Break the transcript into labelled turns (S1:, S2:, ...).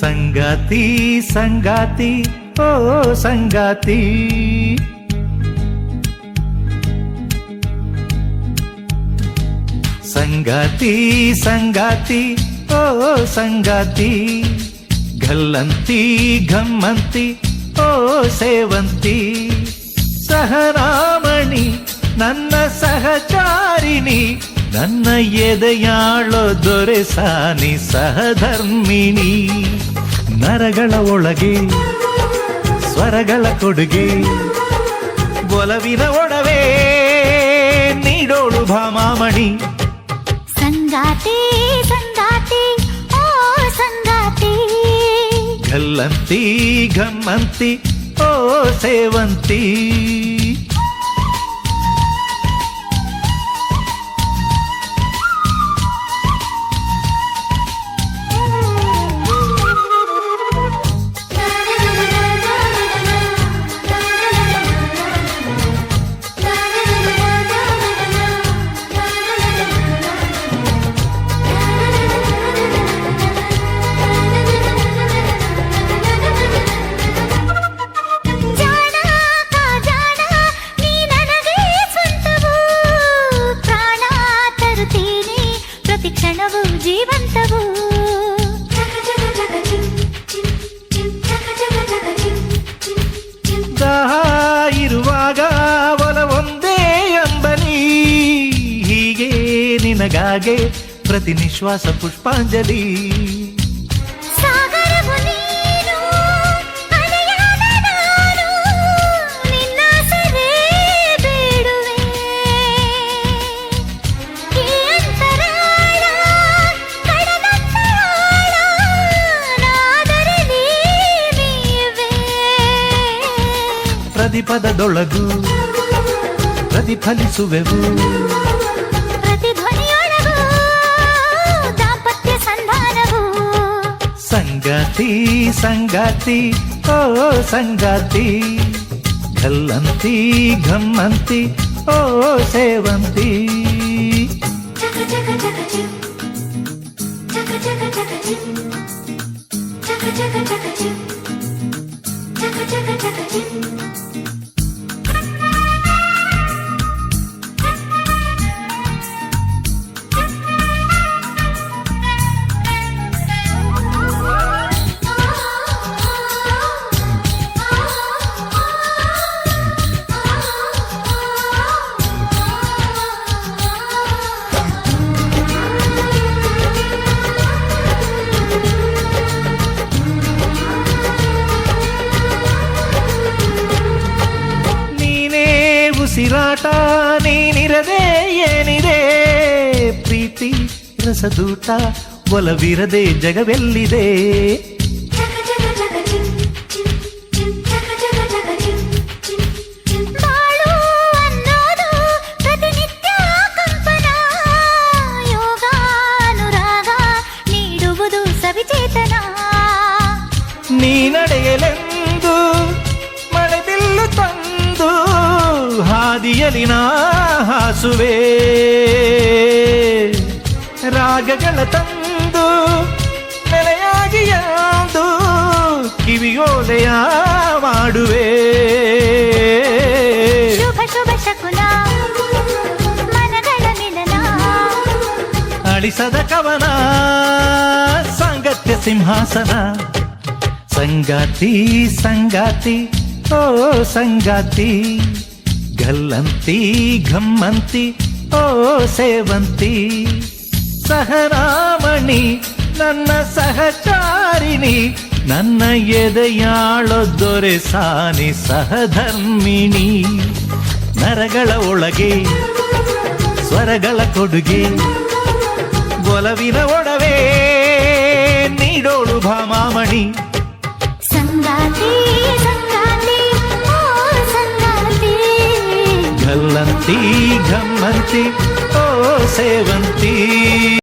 S1: సంగతి సంగతి ఓ సంగతి. సంగతి సంగతి ఓ సంగతి. గల్లంతి గమ్మంతి ఓ సేవంతి. సహరామణి నన్న సహచారిణి ನನ್ನ ಎದೆಯಾಳೋ ದೊರೆಸಾನಿ ಸಹಧರ್ಮಿಣಿ ನರಗಳ ಒಳಗೆ ಸ್ವರಗಳ ಕೊಡುಗೆ ಒಲವಿನ ಒಡವೆ ನೀಡೋಳು ಭಾಮಾಮಣಿ
S2: ಸಂಗಾತಿ ಸಂಗಾತಿ ಓ ಸಂಗಾತಿ
S1: ಗಲ್ಲಂತಿ ಘಮ್ಮಂತಿ ಓ ಸೇವಂತಿ
S2: ಪ್ರತಿ ಕ್ಷಣವು ಜೀವಂತವು.
S1: ದಾಹ ಇರುವಾಗ ಒಲವೊಂದೇ ಎಂಬನಿ ಹೀಗೆ ನಿನಗಾಗೆ ಪ್ರತಿ ನಿಶ್ವಾಸ ಪುಷ್ಪಾಂಜಲಿ. ಪ್ರತಿಪದದೊಳಗು ಪ್ರತಿಫಲಿಸುವೆವು
S2: ಪ್ರತಿಧ್ವನಿಯೊಳಗೂ ದಾಂಪತ್ಯ ಸಂಧಾನವು
S1: ಸಂಗಾತಿ ಸಂಗಾತಿ ಓ ಸಂಗಾತಿ ಗಲ್ಲಂತಿ ಘಮ್ಮಂತಿ ಓ ಸೇವಂತಿ
S2: ಚಕ ಚಕ ಚಕ ಚಿಂ ಚಕ ಚಕ ಚಕ ಚಿಂ
S1: ಉಸಿರಾಟ ನೀನಿರದೆ ಏನಿದೆ ಪ್ರೀತಿ ರಸದೂಟ ಒಲವಿರದೆ ಜಗವೆಲ್ಲಿದೆ
S2: ಚಕ ಚಕ
S1: ಹಾದಿಯಲಿ ನಾ ಹಾಸುವೆ ರಾಗಗಳ ತಂದು ನೆಲೆಯಾಗಿ ಎಂದು ಕಿವಿಯೋಲೆಯ ಮಾಡುವೆ
S2: ಶುಭ ಶುಭ ಶಕುನ ಮನಗಳ ಮಿಲನ
S1: ಅಳಿಸದ ಕವನ ಸಾಂಗತ್ಯ ಸಿಂಹಾಸನ ಸಂಗಾತಿ ಸಂಗಾತಿ ಓ ಸಂಗಾತಿ ಗಲ್ಲಂತಿ ಘಮ್ಮಂತಿ ಓ ಸೇವಂತಿ ಸಹರಾಮಣಿ ನನ್ನ ಸಹಚಾರಿಣಿ ನನ್ನ ಎದೆಯಾಳೋ ದೊರೆ ಸಾನಿ ಸಹಧರ್ಮಿಣಿ ನರಗಳ ಒಳಗೆ ಸ್ವರಗಳ ಕೊಡುಗೆ ಒಲವಿನ ಒಡವೆ ನೀಡೋಳು ಭಾಮಾಮಣಿ सेवन्ती घमन्ति ओ सेवन्ती